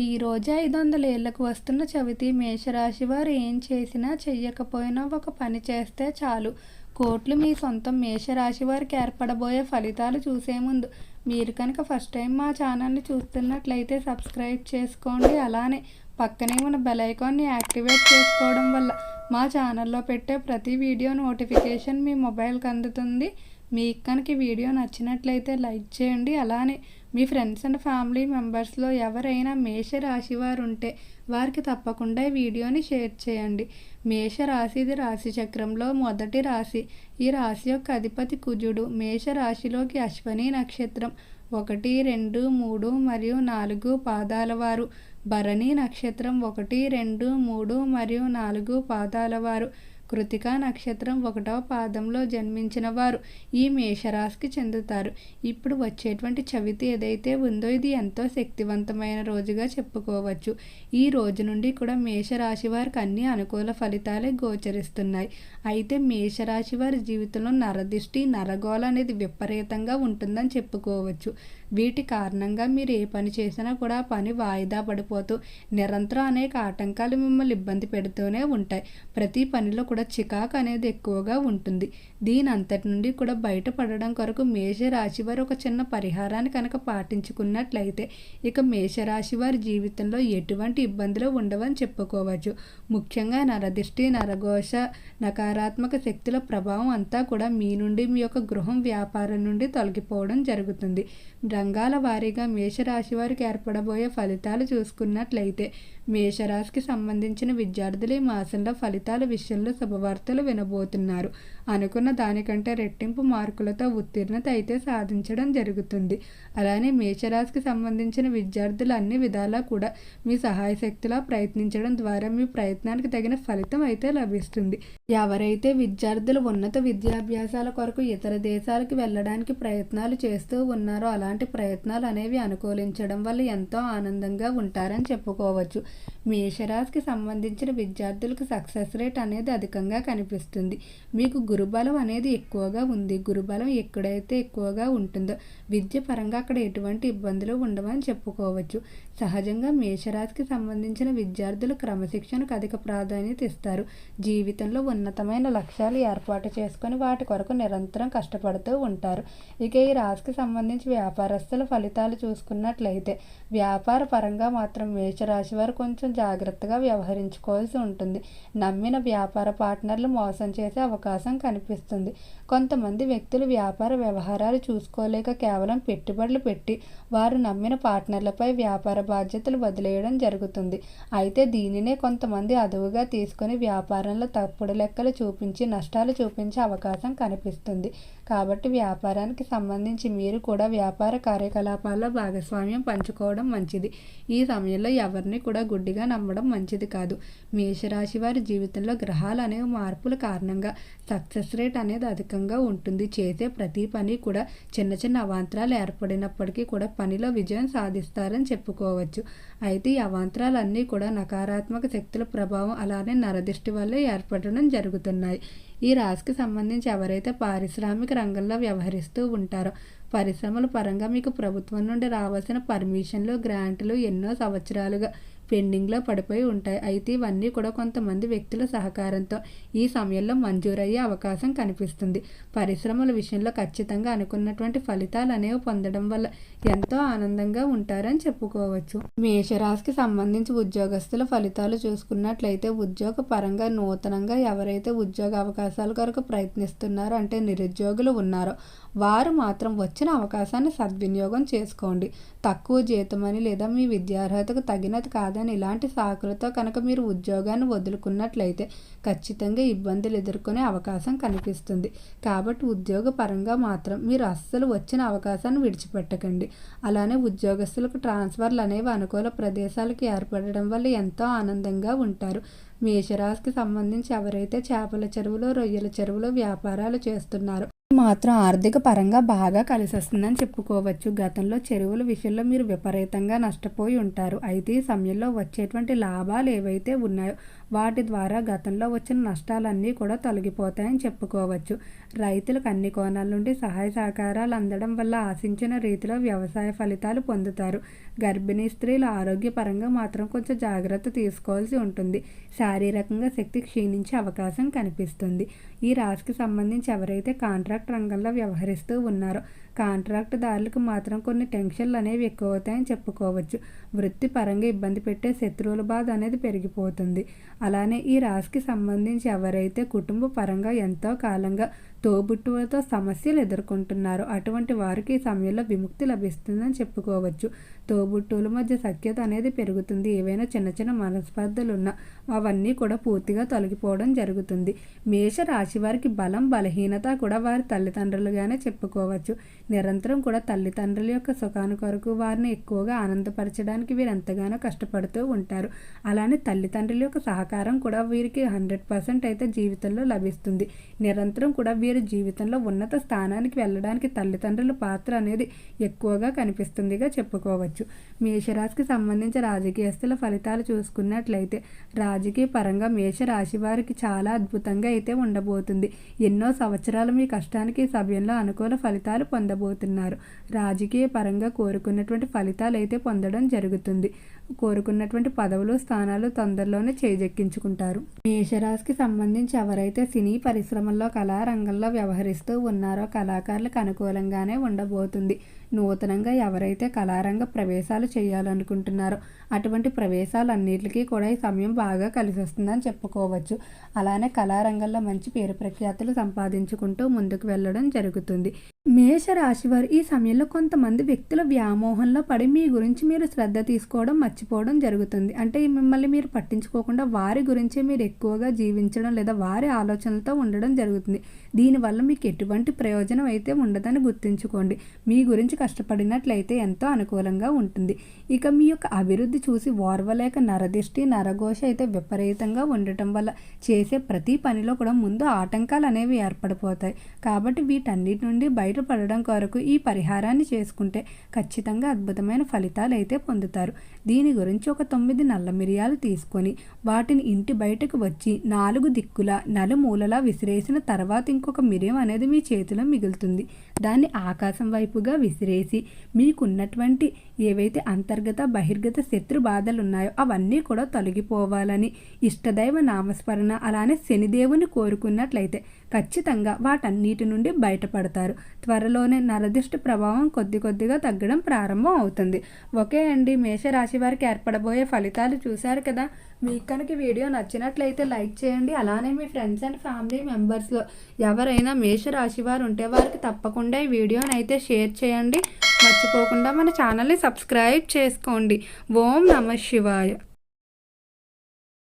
ఈరోజు ఐదు వందల ఏళ్ళకు వస్తున్న చవితి మేషరాశి వారు ఏం చేసినా చెయ్యకపోయినా ఒక పని చేస్తే చాలు. కోట్లు మీ సొంతం మేషరాశి వారికి ఏర్పడబోయే ఫలితాలు చూసే ముందు. మీరు కనుక ఫస్ట్ టైం మా ఛానల్ని చూస్తున్నట్లయితే సబ్స్క్రైబ్ చేసుకోండి. అలానే పక్కనే ఉన్న బెల్ ఐకాన్ని యాక్టివేట్ చేసుకోవడం వల్ల మా ఛానల్లో పెట్టే ప్రతి వీడియో నోటిఫికేషన్ మీ మొబైల్కి అందుతుంది. మీకు కనుక వీడియో నచ్చినట్లయితే లైక్ చేయండి. అలానే మీ ఫ్రెండ్స్ అండ్ ఫ్యామిలీ మెంబర్స్లో ఎవరైనా మేష రాశి వారు ఉంటే వారికి తప్పకుండా ఈ వీడియోని షేర్ చేయండి. మేష రాశి ఇది రాశి చక్రంలో మొదటి రాశి. ఈ రాశి యొక్క అధిపతి కుజుడు మేష రాశిలోకి అశ్వని నక్షత్రం. ఒకటి రెండు మూడు మరియు నాలుగు పాదాల వారు. భరణి నక్షత్రం ఒకటి రెండు మూడు మరియు నాలుగు పాదాల వారు. కృతికా నక్షత్రం ఒకటవ పాదంలో జన్మించిన వారు. ఈ మేషరాశికి చెందుతారు. ఇప్పుడు వచ్చేటువంటి చవితి ఏదైతే ఉందో ఇది ఎంతో శక్తివంతమైన రోజుగా చెప్పుకోవచ్చు. ఈ రోజు నుండి కూడా మేషరాశి వారికి అన్ని అనుకూల ఫలితాలే గోచరిస్తున్నాయి. అయితే మేషరాశి వారి జీవితంలో నరదిష్టి నరగోళ అనేది విపరీతంగా ఉంటుందని చెప్పుకోవచ్చు. వీటి కారణంగా మీరు ఏ పని చేసినా కూడా పని వాయిదా పడిపోతూ నిరంతరం అనేక ఆటంకాలు మిమ్మల్ని ఇబ్బంది పెడుతూనే ఉంటాయి. ప్రతి పనిలో కూడా చికాకు అనేది ఎక్కువగా ఉంటుంది. దీని అంతటి నుండి కూడా బయటపడడం కొరకు మేషరాశి వారు ఒక చిన్న పరిహారాన్ని కనుక పాటించుకున్నట్లయితే ఇక మేషరాశి వారి జీవితంలో ఎటువంటి ఇబ్బందులు ఉండవని చెప్పుకోవచ్చు. ముఖ్యంగా నరదిష్టి నరఘోష నకారాత్మక శక్తుల ప్రభావం అంతా కూడా మీ నుండి మీ యొక్క గృహం వ్యాపారం నుండి తొలగిపోవడం జరుగుతుంది. రంగాల వారీగా మేషరాశి వారికి ఏర్పడబోయే ఫలితాలు చూసుకున్నట్లయితే మేషరాశికి సంబంధించిన విద్యార్థులు ఈ మాసంలో ఫలితాల విషయంలో శుభవార్తలు వినబోతున్నారు. అనుకున్న దానికంటే రెట్టింపు మార్కులతో ఉత్తీర్ణత అయితే సాధించడం జరుగుతుంది. అలానే మేషరాశికి సంబంధించిన విద్యార్థులు అన్ని విధాలా కూడా మీ సహాయ శక్తిలా ప్రయత్నించడం ద్వారా మీ ప్రయత్నానికి తగిన ఫలితం అయితే లభిస్తుంది. ఎవరైతే విద్యార్థులు ఉన్నత విద్యాభ్యాసాల కొరకు ఇతర దేశాలకు వెళ్ళడానికి ప్రయత్నాలు చేస్తూ ఉన్నారో అలాంటి ప్రయత్నాలు అనేవి అనుకూలించడం వల్ల ఎంతో ఆనందంగా ఉంటారని చెప్పుకోవచ్చు. మేషరాశికి సంబంధించిన విద్యార్థులకు సక్సెస్ రేట్ అనేది అధికంగా కనిపిస్తుంది. మీకు గురుబలం అనేది ఎక్కువగా ఉంది. గురుబలం ఎక్కడైతే ఎక్కువగా ఉంటుందో విద్య పరంగా అక్కడ ఎటువంటి ఇబ్బందులు ఉండవని చెప్పుకోవచ్చు. సహజంగా మేషరాశికి సంబంధించిన విద్యార్థులు క్రమశిక్షణకు అధిక ప్రాధాన్యత ఇస్తారు. జీవితంలో ఉన్నతమైన లక్ష్యాలు ఏర్పాటు చేసుకొని వాటి కొరకు నిరంతరం కష్టపడుతూ ఉంటారు. ఇక ఈ రాశికి సంబంధించి వ్యాపార వ్యాపారస్తుల ఫలితాలు చూసుకున్నట్లయితే వ్యాపార పరంగా మాత్రం మేషరాశి వారు కొంచెం జాగ్రత్తగా వ్యవహరించుకోవాల్సి ఉంటుంది. నమ్మిన వ్యాపార పార్ట్నర్లు మోసం చేసే అవకాశం కనిపిస్తుంది. కొంతమంది వ్యక్తులు వ్యాపార వ్యవహారాలు చూసుకోలేక కేవలం పెట్టుబడులు పెట్టి వారు నమ్మిన పార్ట్నర్లపై వ్యాపార బాధ్యతలు వదిలేయడం జరుగుతుంది. అయితే దీనినే కొంతమంది అదువుగా తీసుకొని వ్యాపారంలో తప్పుడు లెక్కలు చూపించి నష్టాలు చూపించే అవకాశం కనిపిస్తుంది. కాబట్టి వ్యాపారానికి సంబంధించి మీరు కూడా వ్యాపార కార్యకలాపాల్లో భాగస్వామ్యం పంచుకోవడం మంచిది. ఈ సమయంలో ఎవరిని కూడా గుడ్డిగా నమ్మడం మంచిది కాదు. మేషరాశి వారి జీవితంలో గ్రహాలు అనేవి మార్పుల కారణంగా సక్సెస్ రేట్ అనేది అధికంగా ఉంటుంది. చేసే ప్రతి పని కూడా చిన్న చిన్న అవాంతరాలు ఏర్పడినప్పటికీ కూడా పనిలో విజయం సాధిస్తారని చెప్పుకోవచ్చు. అయితే ఈ అవాంతరాలన్నీ కూడా నకారాత్మక శక్తుల ప్రభావం అలానే నరదిష్టి వల్ల ఏర్పడడం జరుగుతున్నాయి. ఈ రాశికి సంబంధించి ఎవరైతే పారిశ్రామిక రంగంలో వ్యవహరిస్తూ ఉంటారో పరిశ్రమల పరంగా మీకు ప్రభుత్వం నుండి రావాల్సిన పర్మిషన్లు గ్రాంట్లు ఎన్నో సంవత్సరాలుగా పెండింగ్లో పడిపోయి ఉంటాయి. అయితే ఇవన్నీ కూడా కొంతమంది వ్యక్తుల సహకారంతో ఈ సమయంలో మంజూరయ్యే అవకాశం కనిపిస్తుంది. పరిశ్రమల విషయంలో ఖచ్చితంగా అనుకున్నటువంటి ఫలితాలు అనేవి పొందడం వల్ల ఎంతో ఆనందంగా ఉంటారని చెప్పుకోవచ్చు. మేషరాశికి సంబంధించి ఉద్యోగస్తుల ఫలితాలు చూసుకున్నట్లయితే ఉద్యోగ పరంగా నూతనంగా ఎవరైతే ఉద్యోగ అవకాశాల కొరకు ప్రయత్నిస్తున్నారో అంటే నిరుద్యోగులు ఉన్నారో వారు మాత్రం వచ్చిన అవకాశాన్ని సద్వినియోగం చేసుకోండి. తక్కువ జీతమని లేదా మీ విద్యార్హతకు తగినది కాదని ఇలాంటి సాకులతో కనుక మీరు ఉద్యోగాన్ని వదులుకున్నట్లయితే ఖచ్చితంగా ఇబ్బందులు ఎదుర్కొనే అవకాశం కనిపిస్తుంది. కాబట్టి ఉద్యోగ పరంగా మాత్రం మీరు అస్సలు వచ్చిన అవకాశాన్ని విడిచిపెట్టకండి. అలానే ఉద్యోగస్తులకు ట్రాన్స్ఫర్లు అనేవి అనుకూల ప్రదేశాలకు ఏర్పడడం వల్ల ఎంతో ఆనందంగా ఉంటారు. మేషరాశికి సంబంధించి ఎవరైతే చేపల చెరువులో రొయ్యల చెరువులో వ్యాపారాలు చేస్తున్నారో మాత్రం ఆర్థిక పరంగా బాగా కలిసొస్తుందని చెప్పుకోవచ్చు. గతంలో చెరువుల విషయంలో మీరు విపరీతంగా నష్టపోయి ఉంటారు. అయితే ఈ సమయంలో వచ్చేటువంటి లాభాలు ఏవైతే ఉన్నాయో వాటి ద్వారా గతంలో వచ్చిన నష్టాలన్నీ కూడా తొలగిపోతాయని చెప్పుకోవచ్చు. రైతులకు అన్ని కోణాల నుండి సహాయ సహకారాలు అందడం వల్ల ఆశించిన రీతిలో వ్యవసాయ ఫలితాలు పొందుతారు. గర్భిణీ స్త్రీలు ఆరోగ్యపరంగా మాత్రం కొంచెం జాగ్రత్త తీసుకోవాల్సి ఉంటుంది. శారీరకంగా శక్తి క్షీణించే అవకాశం కనిపిస్తుంది. ఈ రాశికి సంబంధించి ఎవరైతే కాంట్రాక్ట్ రంగంలో వ్యవహరిస్తూ ఉన్నారు. కాంట్రాక్ట్ దారులకు మాత్రం కొన్ని టెన్షన్లు అనేవి ఎక్కువ అవుతాయని చెప్పుకోవచ్చు. వృత్తిపరంగా ఇబ్బంది పెట్టే శత్రువుల బాధ అనేది పెరిగిపోతుంది. అలానే ఈ రాశికి సంబంధించి ఎవరైతే కుటుంబ పరంగా ఎంతో కాలంగా తోబుట్టువులతో సమస్యలు ఎదుర్కొంటున్నారు. అటువంటి వారికి ఈ సమయంలో విముక్తి లభిస్తుందని చెప్పుకోవచ్చు. తోబుట్టువుల మధ్య సఖ్యత అనేది పెరుగుతుంది. ఏవైనా చిన్న చిన్న మనస్పర్ధలు ఉన్నా అవన్నీ కూడా పూర్తిగా తొలగిపోవడం జరుగుతుంది. మేష రాశి వారికి బలం బలహీనత కూడా వారి తల్లిదండ్రులుగానే చెప్పుకోవచ్చు. నిరంతరం కూడా తల్లిదండ్రుల యొక్క సుఖాను కొరకు వారిని ఎక్కువగా ఆనందపరచడానికి వీరు ఎంతగానో కష్టపడుతూ ఉంటారు. అలానే తల్లిదండ్రుల యొక్క సహకారం కూడా వీరికి హండ్రెడ్ పర్సెంట్ అయితే జీవితంలో లభిస్తుంది. నిరంతరం కూడా వీరు జీవితంలో ఉన్నత స్థానానికి వెళ్ళడానికి తల్లిదండ్రుల పాత్ర అనేది ఎక్కువగా కనిపిస్తుందిగా చెప్పుకోవచ్చు. మేషరాశికి సంబంధించి రాజకీయస్తుల ఫలితాలు చూసుకున్నట్లయితే రాజకీయ పరంగా మేషరాశి వారికి చాలా అద్భుతంగా అయితే ఉండబోతుంది. ఎన్నో సంవత్సరాలు మీ కష్టానికి సమయంలో అనుకూల ఫలితాలు పొందబోతున్నారు. రాజకీయ పరంగా కోరుకున్నటువంటి ఫలితాలు అయితే పొందడం జరుగుతుంది. కోరుకున్నటువంటి పదవులు స్థానాలు తొందరలోనే చేజెక్కించుకుంటారు. మేషరాశికి సంబంధించి ఎవరైతే సినీ పరిశ్రమల్లో కళారంగంలో వ్యవహరిస్తూ ఉన్నారో కళాకారులకు అనుకూలంగానే ఉండబోతుంది. నూతనంగా ఎవరైతే కళారంగ ప్రవేశాలు చేయాలనుకుంటున్నారో అటువంటి ప్రవేశాలన్నిటికీ కూడా ఈ సమయం బాగా కలిసి వస్తుందని చెప్పుకోవచ్చు. అలానే కళారంగంలో మంచి పేరు ప్రఖ్యాతులు సంపాదించుకుంటూ ముందుకు వెళ్ళడం జరుగుతుంది. మేష వారు ఈ సమయంలో కొంతమంది వ్యక్తుల వ్యామోహంలో పడి మీ గురించి మీరు శ్రద్ధ తీసుకోవడం మర్చిపోవడం జరుగుతుంది. అంటే మిమ్మల్ని మీరు పట్టించుకోకుండా వారి గురించే మీరు ఎక్కువగా జీవించడం లేదా వారి ఆలోచనలతో ఉండడం జరుగుతుంది. దీనివల్ల మీకు ఎటువంటి ప్రయోజనం అయితే ఉండదని గుర్తుంచుకోండి. మీ గురించి కష్టపడినట్లయితే ఎంతో అనుకూలంగా ఉంటుంది. ఇక మీ యొక్క అభివృద్ధి చూసి ఓర్వలేక నరదిష్టి నరఘోష అయితే విపరీతంగా ఉండటం వల్ల చేసే ప్రతి పనిలో కూడా ముందు ఆటంకాలు అనేవి ఏర్పడిపోతాయి. కాబట్టి వీటన్నిటి నుండి బయట బయటపడడం కొరకు ఈ పరిహారాన్ని చేసుకుంటే ఖచ్చితంగా అద్భుతమైన ఫలితాలు అయితే పొందుతారు. దీని గురించి ఒక తొమ్మిది నల్ల మిరియాలు తీసుకొని వాటిని ఇంటి బయటకు వచ్చి నాలుగు దిక్కుల నలుమూలలా విసిరేసిన తర్వాత ఇంకొక మిరియం అనేది మీ చేతిలో మిగులుతుంది. దాన్ని ఆకాశం వైపుగా విసిరేసి మీకున్నటువంటి ఏవైతే అంతర్గత బహిర్గత శత్రు బాధలు ఉన్నాయో అవన్నీ కూడా తొలగిపోవాలని ఇష్టదైవ నామస్మరణ అలానే శనిదేవుని కోరుకున్నట్లయితే ఖచ్చితంగా వాటన్నిటి నుండి బయటపడతారు. త్వరలోనే నరదిష్టి ప్రభావం కొద్ది కొద్దిగా తగ్గడం ప్రారంభం అవుతుంది. ఓకే అండి మేషరాశి వారికి ఏర్పడబోయే ఫలితాలు చూశారు కదా? మీకు కనుక వీడియో నచ్చినట్లయితే లైక్ చేయండి. అలానే మీ ఫ్రెండ్స్ అండ్ ఫ్యామిలీ మెంబర్స్లో ఎవరైనా మేషరాశి వారు ఉంటే వారికి తప్పకుండా ఈ వీడియోని అయితే షేర్ చేయండి. మర్చిపోకుండా మన ఛానల్ని సబ్స్క్రైబ్ చేసుకోండి. ఓం నమ శివాయ.